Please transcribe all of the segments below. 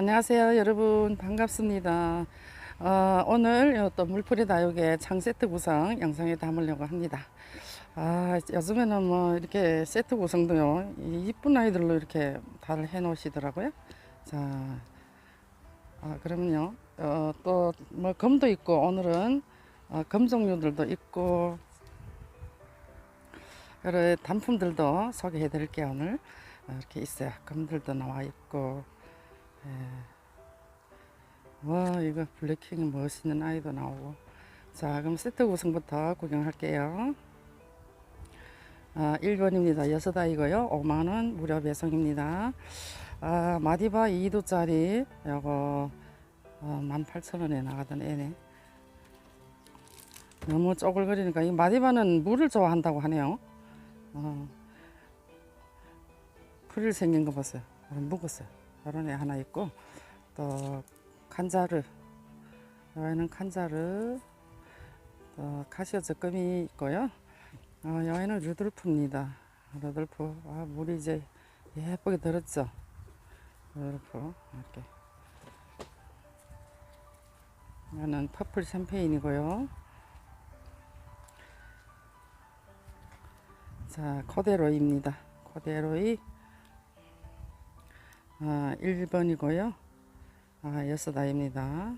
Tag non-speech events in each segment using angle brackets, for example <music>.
안녕하세요 여러분. 반갑습니다. 어, 오늘 요또 물풀이 다육의 창 세트 구성 영상에 담으려고 합니다. 아 요즘에는 뭐 이렇게 세트 구성도요 이 이쁜 아이들로 이렇게 다들 해 놓으시더라고요. 자 아, 그러면요. 어, 또뭐 검도 있고 오늘은 어, 검 종류들도 있고 여러 단품들도 소개해 드릴게요 오늘. 어, 이렇게 있어요. 검들도 나와 있고 와 이거 블랙킹 멋있는 아이도 나오고. 자 그럼 세트 구성부터 구경할게요. 아 1번입니다. 여섯 아이고요. 5만원 무료 배송입니다. 아 마디바 2도짜리. 요거 어, 18,000원에 나가던 애네. 너무 쪼글거리니까 이 마디바는 물을 좋아한다고 하네요. 어, 풀 생긴 거 보세요. 묵었어요 이런 애 하나 있고 또 칸자르 여기는 칸자르 또 카시오 적금이 있고요. 어, 여기는 루돌프입니다. 루돌프. 아, 물이 이제 예쁘게 들었죠? 루돌프. 이렇게. 이거는 퍼플 샴페인이고요. 자 코데로이입니다. 코데로이 아, 1번이고요. 아, 여섯 아입니다.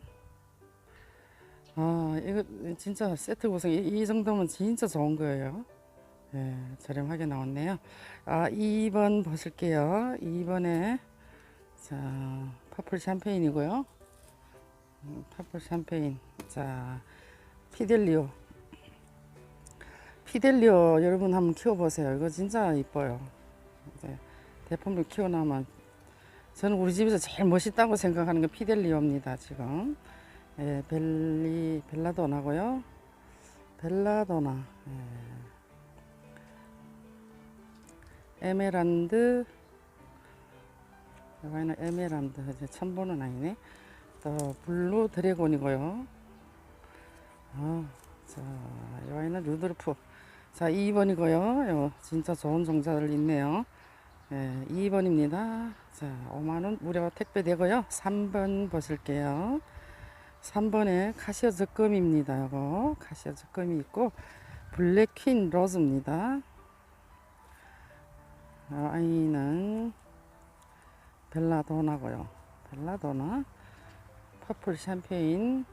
아, 이거 진짜 세트 구성 이, 이 정도면 진짜 좋은 거예요. 예, 저렴하게 나왔네요. 아, 2번 보실게요. 2번에 자, 퍼플 샴페인이고요. 음, 퍼플 샴페인. 자, 피델리오. 피델리오 여러분 한번 키워보세요. 이거 진짜 이뻐요. 대품을 키워나면 저는 우리 집에서 제일 멋있다고 생각하는 게 피델리오입니다. 지금 예, 벨리 벨라도나고요. 벨라도나 예. 에메란드 여기는 에메란드 이제 처음 보는 아이네. 또 블루 드래곤이고요. 아, 자 여기는 루돌프. 자 2번이고요. 요 진짜 좋은 종자들 있네요. 네, 2번입니다. 자, 5만원 무료 택배 되고요. 3번 보실게요. 3번에 카시오 적금입니다. 요거 카시오 적금이 있고 블랙퀸 로즈입니다. 어, 아이는 벨라도나고요. 벨라도나 퍼플 샴페인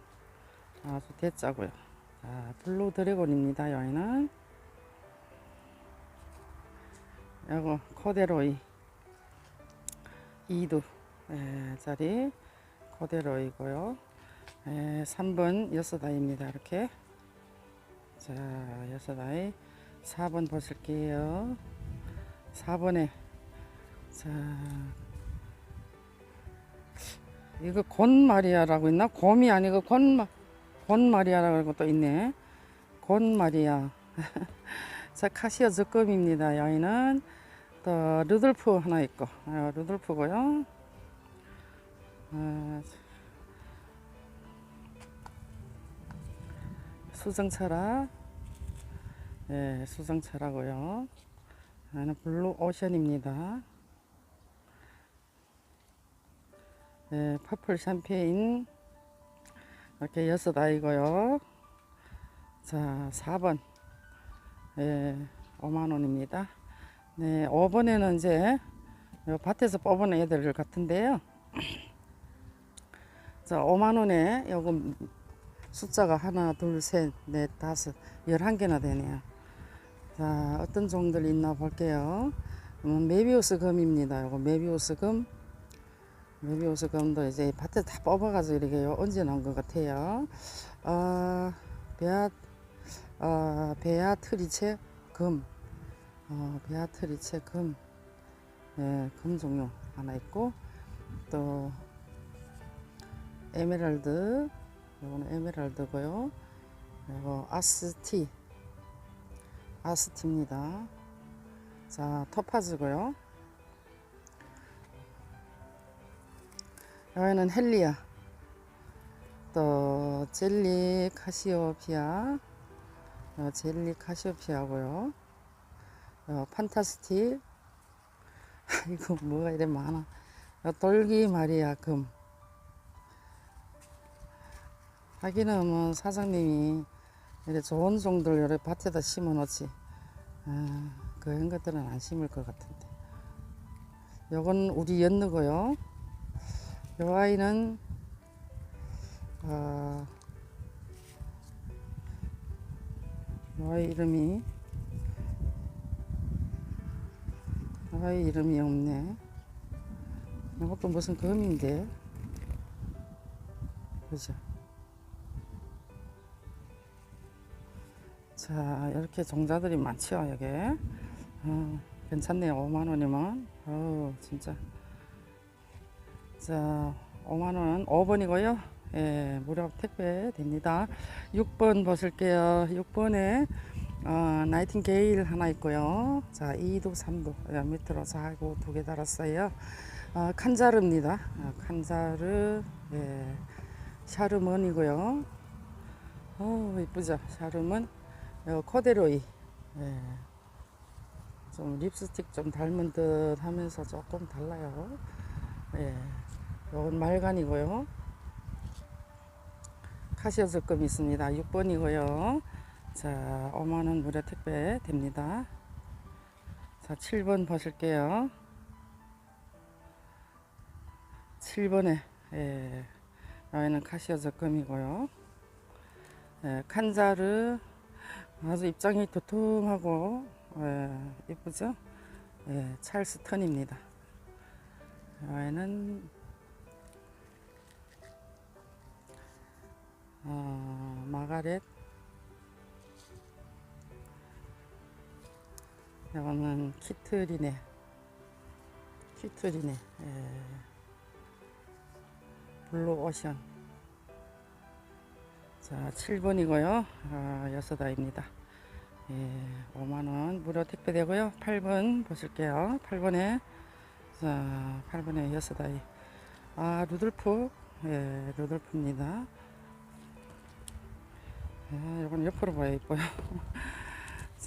아주 대짜고요. 자, 블루 드래곤입니다. 여기는 요거 코데로이 2두 예. 예, 3번 여섯 아이입니다. 이렇게 자 여섯 아이 4번 보실게요. 4번에 자 이거 곤마리아라고 있나? 곰이 아니고 곤마 곤마리아라고 또 있네. 곤마리아. <laughs> 자 카시오 적금입니다. 여기는 또 루돌프 하나 있고 아, 루돌프고요. 아, 수정차라 예, 수정차라고요. 하나 블루 오션입니다. 예, 퍼플 샴페인 이렇게 여섯 아이고요. 자, 4번 예, 5만 원입니다. 네, 5번에는 이제 요 밭에서 뽑은 애들 같은데요. <clears throat> 자, 5만 원에 요거 숫자가 하나, 둘, 셋, 넷, 다섯, 열한 개나 되네요. 자, 어떤 종들 있나 볼게요. 음, 메비우스 금입니다. 요거 메비우스 금. 메비우스 금도 이제 밭에 다 뽑아가지고 이렇게 얹어 놓은 것 같아요. 아, 베아, 아, 베아트리체 금. 어, 베아트리체 금, 예, 금 종류 하나 있고, 또, 에메랄드, 이거는 에메랄드고요. 이거 아스티, 아스티입니다. 자, 토파즈고요. 여기는 헬리아, 또 젤리 카시오피아, 어, 젤리 카시오피아고요. 어, 판타스티. <laughs> 이거 뭐가 이래 많아. 어, 돌기 마리아 금. 하기는 뭐 사장님이 이래 좋은 종들 요래 밭에다 심어 놓지. 어, 아, 그런 것들은 안 심을 것 같은데. 요건 우리 연누고요. 요 아이는 어, 요 아이 이름이 아이 이름이 없네. 이것도 무슨 금인데. 그죠? 자, 이렇게 종자들이 많죠, 여기. 어, 괜찮네요. 5만원이면. 어우, 진짜. 자, 5만원 5번이고요. 예, 무료 택배 됩니다. 6번 보실게요. 6번에 어, 나이팅게일 하나 있고요. 자, 2도, 3도 야, 밑으로 자고 두 개 달았어요. 어, 칸자르입니다. 어, 칸자르, 예, 샤르먼이고요. 어, 이쁘죠? 샤르먼. 어, 코데로이. 예. 좀 립스틱 좀 닮은 듯 하면서 조금 달라요. 예. 요건 말간이고요. 카시오 적금 있습니다. 6번이고요. 자, 5만원 무료 택배 됩니다. 자, 7번 보실게요. 7번에, 예. 여기는 카시오 적금이고요. 예, 칸자르 아주 입장이 도톰하고 예, 이쁘죠? 예, 찰스턴입니다. 여기는 어, 마가렛 이거는 키트리네. 키트리네. 예. 블루 오션. 자 7번이고요. 아, 여섯 아입니다. 예, 5만원 무료 택배 되고요. 8번 보실게요. 8번에 자 8번에 여섯 아이. 아 루돌프. 예 루돌프입니다. 예, 이건 옆으로 봐야 이뻐요 <laughs>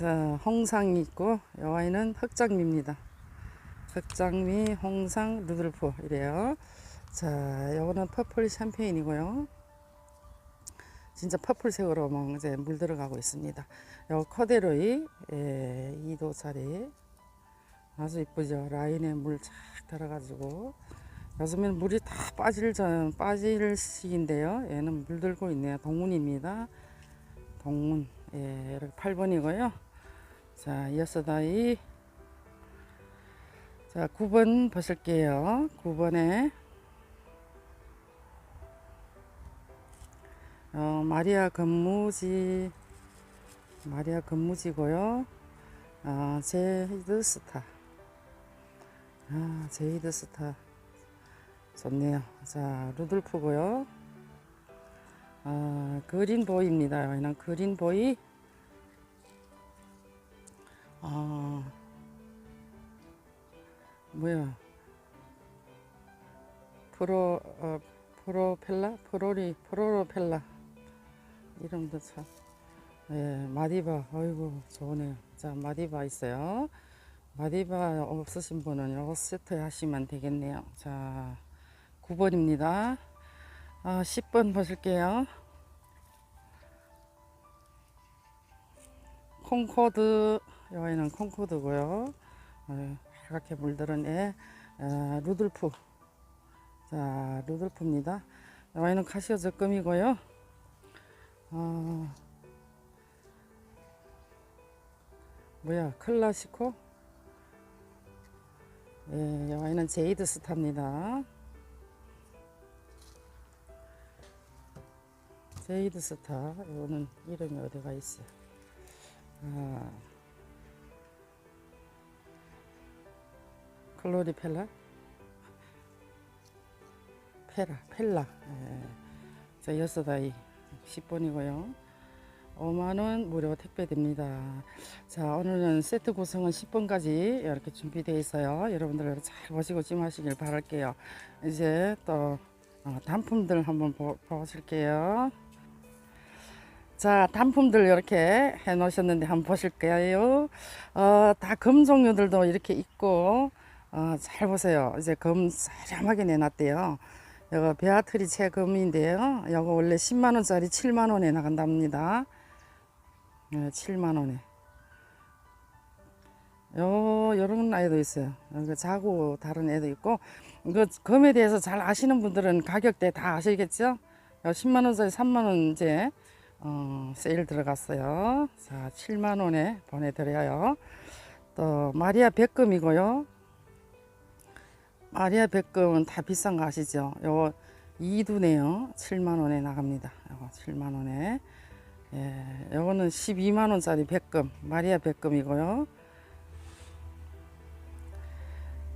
자 홍상이 있고 이 아이는 흑장미입니다 흑장미 홍상 루돌프 이래요 자 요거는 퍼플 샴페인이고요 진짜 퍼플색으로 막 이제 물 들어가고 있습니다. 요 코데로이 예, 2도짜리 아주 이쁘죠. 라인에 물쫙 들어가지고 요즘에는 물이 다 빠질 전 빠질 시기인데요. 얘는 물 들고 있네요. 동문입니다. 동문 예, 이렇게 8번이고요. 자, 여섯 아이 자, 9번 보실게요. 9번에 어, 마리아 건무지 마리아 건무지고요. 아, 제이드 스타. 아, 제이드 스타. 좋네요. 자, 루돌프고요. 아, 그린보이입니다. 여기는 그린보이. 아, 뭐야. 프로, 어, 프로펠라? 프로리, 프로로펠라. 이름도 참. 예, 마디바. 어이구, 좋네요. 자, 마디바 있어요. 마디바 없으신 분은 요거 세트 하시면 되겠네요. 자, 9번입니다. 아, 10번 보실게요. 콩코드, 여기는 콩코드고요. 어, 이렇게 물들은 애, 어, 루돌프. 자, 루돌프입니다. 여기는 카시오 적금이고요. 어, 뭐야, 클라시코? 예, 여기는 제이드 스타입니다. 제이드 스타. 이거는 이름이 어디가 있어? 아, 클로리 펠라? 페라, 펠라. 예. 자, 여섯 아이 10번이고요. 5만원 무료 택배됩니다. 자, 오늘은 세트 구성은 10번까지 이렇게 준비되어 있어요. 여러분들 잘 보시고 찜하시길 바랄게요. 이제 또 어, 단품들 한번 보, 보실게요. 자, 단품들 이렇게 해 놓으셨는데 한번 보실게요. 어, 다 금 종류들도 이렇게 있고, 어, 잘 보세요. 이제 금 사람하게 내놨대요. 이거 베아트리 체금인데요. 이거 원래 10만 원짜리 7만 원에 나간답니다. 네, 7만 원에. 요 요런 아이도 있어요. 이거 자고 다른 애도 있고 이거 금에 대해서 잘 아시는 분들은 가격대 다 아시겠죠? 10만 원짜리 3만 원제 어, 세일 들어갔어요. 자, 7만 원에 보내드려요. 또 마리아 백금이고요. 마리아 백금은 다 비싼 거 아시죠? 요거 이두네요. 7만 원에 나갑니다. 요거 7만 원에. 예, 요거는 12만 원짜리 백금, 마리아 백금이고요.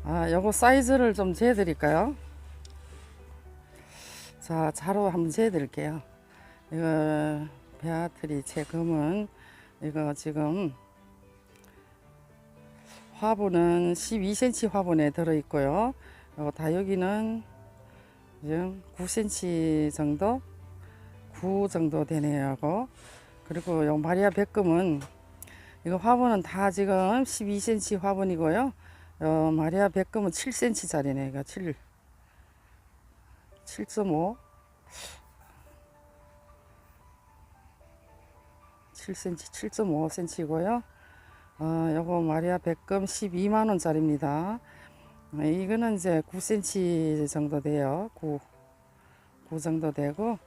아, 요거 사이즈를 좀 재드릴까요? 자, 자로 한번 재드릴게요. 이거 베아트리 제 금은 이거 지금 화분은 12cm 화분에 들어 있고요. 어, 다육이는 지금 9cm 정도, 9 정도 되네요. 그리고 요 마리아 백금은 이거 화분은 다 지금 12cm 화분이고요. 어, 마리아 백금은 7cm짜리네. 이거 7, 7.5. 7cm, 7.5cm고요. 어, 요거 마리아 백금 12만 원 짜리입니다. 어, 이거는 이제 9cm 정도 돼요. 9, 9 정도 되고,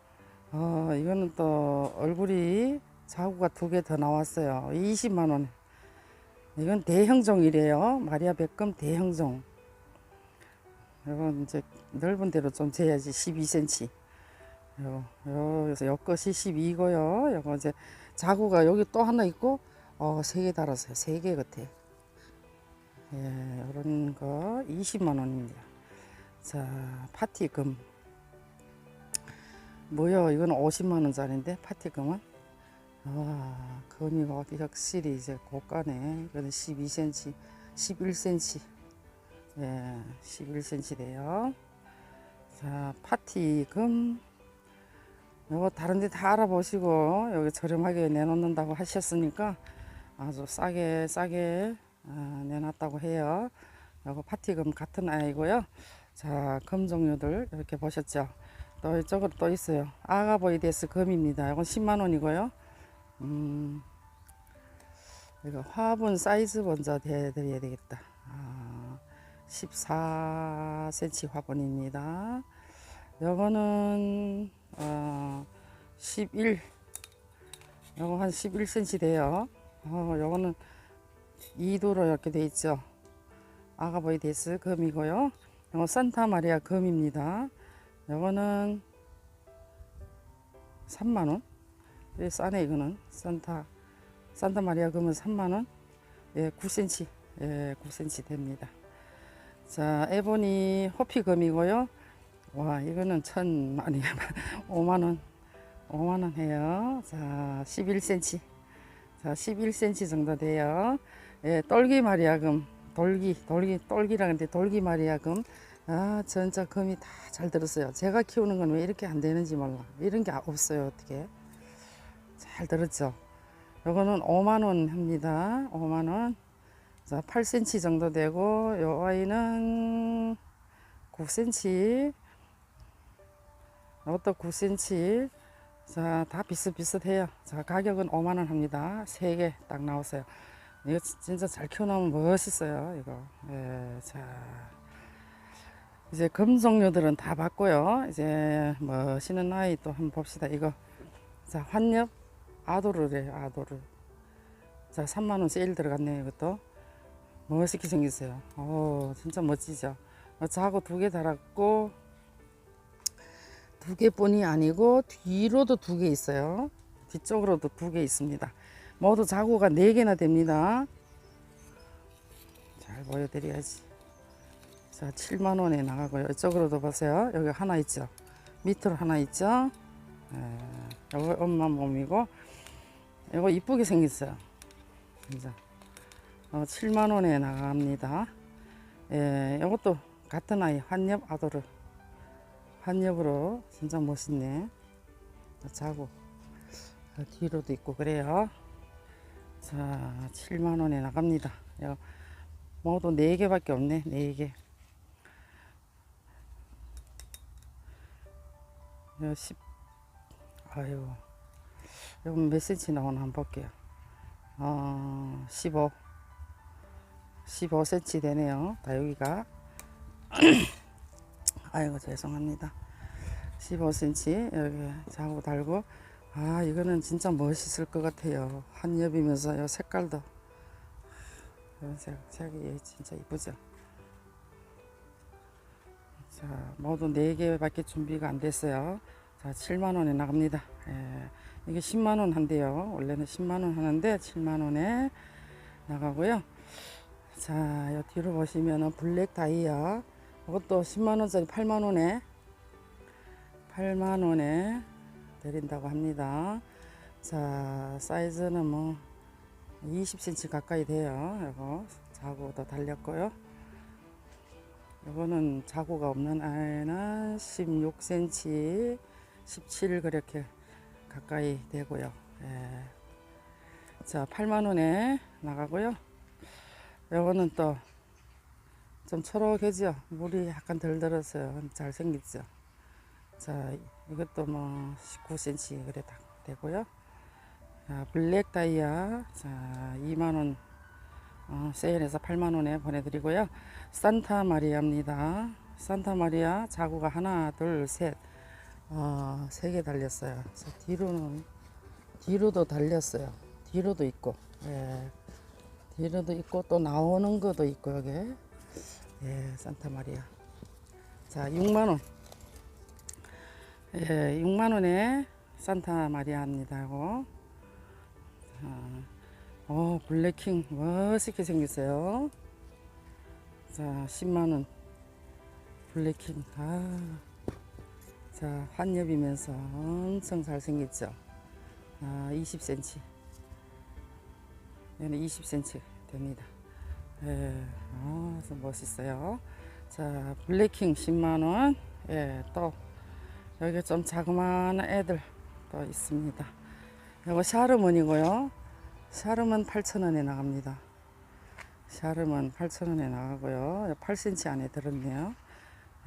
어, 이거는 또 얼굴이 자구가 두 개 더 나왔어요. 20만 원. 이건 대형종이래요. 마리아 백금 대형종. 이건 이제 넓은 대로 좀 재야지 12cm. 요, 요, 요 끝이 12고요. 요거 이제 자구가 여기 또 하나 있고, 어, 세 개 달았어요. 세 개 같아. 예, 이런 거 20만 원입니다. 자, 파티금. 뭐요? 이건 50만 원짜리인데 파티금은 와, 금이가 확실히 이제 고가네. 이거는 12cm, 11cm. 예, 11cm 돼요. 자, 파티금. 요거 다른 데 다 알아보시고 여기 저렴하게 내놓는다고 하셨으니까 아주 싸게 싸게 아, 내놨다고 해요. 요거 파티금 같은 아이고요. 자, 금 종류들 이렇게 보셨죠? 또 이쪽으로 또 있어요. 아가보이데스 금입니다. 이건 10만 원이고요. 음, 이거 화분 사이즈 먼저 대드려야 되겠다. 아, 14cm 화분입니다. 요거는 어, 11 요거 한 11cm 돼요. 어, 요거는 2도로 이렇게 돼 있죠. 아가보이 데스 금이고요. 요거 산타 마리아 금입니다. 요거는 3만원. 예, 싸네, 이거는. 산타, 산타 마리아 금은 3만원. 예, 9cm. 예, 9cm 됩니다. 자, 에보니 호피 금이고요. 와, 이거는 천, 아니, 5만원. 5만원 해요. 자, 11cm. 자, 11cm 정도 돼요. 예, 똘기 마리아금. 돌기, 돌기, 똘기라 는데 돌기 마리아금. 아, 진짜 금이 다 잘 들었어요. 제가 키우는 건 왜 이렇게 안 되는지 몰라. 이런 게 없어요, 어떻게. 잘 들었죠? 요거는 5만원 합니다. 5만원. 자, 8cm 정도 되고, 요 아이는 9cm. 이것도 9cm. 자, 다 비슷비슷해요. 자, 가격은 5만원 합니다. 3개 딱 나왔어요. 이거 진짜 잘 키워놓으면 멋있어요, 이거. 예, 자. 이제 금 종류들은 다 봤고요. 이제 멋있는 아이 또 한번 봅시다. 이거. 자, 환엽 아도르래요, 아도르. 자, 3만원 세일 들어갔네요, 이것도. 멋있게 생겼어요. 오, 진짜 멋지죠? 어, 자고 두 개 달았고, 두 개뿐이 아니고, 뒤로도 두 개 있어요. 뒤쪽으로도 두 개 있습니다. 모두 자구가 네 개나 됩니다. 잘 보여드려야지. 자, 7만 원에 나가고요. 이쪽으로도 보세요. 여기 하나 있죠. 밑으로 하나 있죠. 예, 여기 엄마 몸이고, 이거 이쁘게 생겼어요. 어, 7만 원에 나갑니다. 예, 이것도 같은 아이 환엽 아도르. 환엽으로 진짜 멋있네. 자고 어, 뒤로도 있고 그래요. 자, 7만 원에 나갑니다. 요, 모두 4개 밖에 없네. 4개. 요 10, 아유, 이건 몇 cm 나오나 한번 볼게요. 어, 15, 15cm 되네요. 다 여기가. <clears throat> 아이고, 죄송합니다. 15cm 여기 자고 달고. 아, 이거는 진짜 멋있을 것 같아요. 한 엽이면서 요 색깔도. 이런 색, 색이 진짜 이쁘죠? 자, 모두 4개 밖에 준비가 안 됐어요. 자, 7만원에 나갑니다. 예, 이게 10만원 한대요. 원래는 10만원 하는데 7만원에 나가고요. 자, 요 뒤로 보시면은 블랙 다이아. 이것도 10만원짜리 8만원에 8만원에 드린다고 합니다. 자, 사이즈는 뭐 20cm 가까이 돼요. 이거 자고도 달렸고요. 이거는 자고가 없는 아이는 16cm, 17 그렇게 가까이 되고요. 예. 자, 8만 원에 나가고요. 이거는 또 좀 초록해죠. 물이 약간 덜 들었어요. 잘 생겼죠. 자, 이것도 뭐 19cm 그래 다 되고요. 자, 블랙 다이아 자, 2만 원 어, 세일해서 8만 원에 보내드리고요. 산타 마리아입니다. 산타 마리아 자구가 하나, 둘, 셋, 어, 세 개 달렸어요. 자, 뒤로는 뒤로도 달렸어요. 뒤로도 있고, 예, 뒤로도 있고 또 나오는 것도 있고 여기, 예, 산타 마리아. 자, 6만 원. 예, 6만 원에 산타 마리아입니다. 이거. 자, 어, 블랙킹 멋있게 생겼어요. 자, 10만원. 블랙킹. 아. 자, 한엽이면서 엄청 잘생겼죠. 아, 20cm. 얘는 20cm 됩니다. 예, 아, 좀 멋있어요. 자, 블랙킹 10만원. 예, 또, 여기 좀 자그마한 애들 또 있습니다. 이거 샤르몬이고요. 샤름은 8,000원에 나갑니다. 샤름은 8,000원에 나가고요. 8cm 안에 들었네요.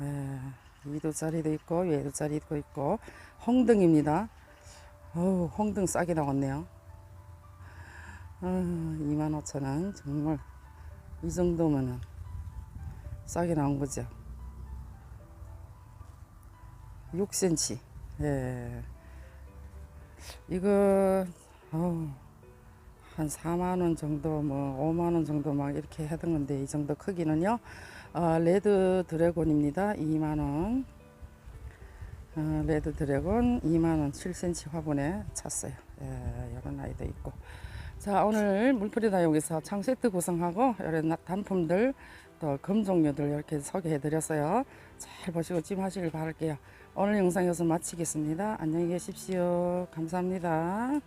예, 2도짜리도 있고, 외도짜리도 있고, 홍등입니다. 어우, 홍등 싸게 나왔네요. 어, 25,000원. 정말, 이 정도면은 싸게 나온 거죠. 6cm. 예. 이거, 어우. 한 4만 원 정도 뭐 5만 원 정도 막 이렇게 하던 건데 이 정도 크기는요 어, 레드 드래곤입니다 2만 원 어, 레드 드래곤 2만 원 7cm 화분에 찼어요 예, 이런 아이도 있고 자 오늘 물풀이다 여기서 창 세트 구성하고 이런 단품들 또 금종류들 이렇게 소개해 드렸어요. 잘 보시고 찜하시길 바랄게요. 오늘 영상 여기서 마치겠습니다. 안녕히 계십시오. 감사합니다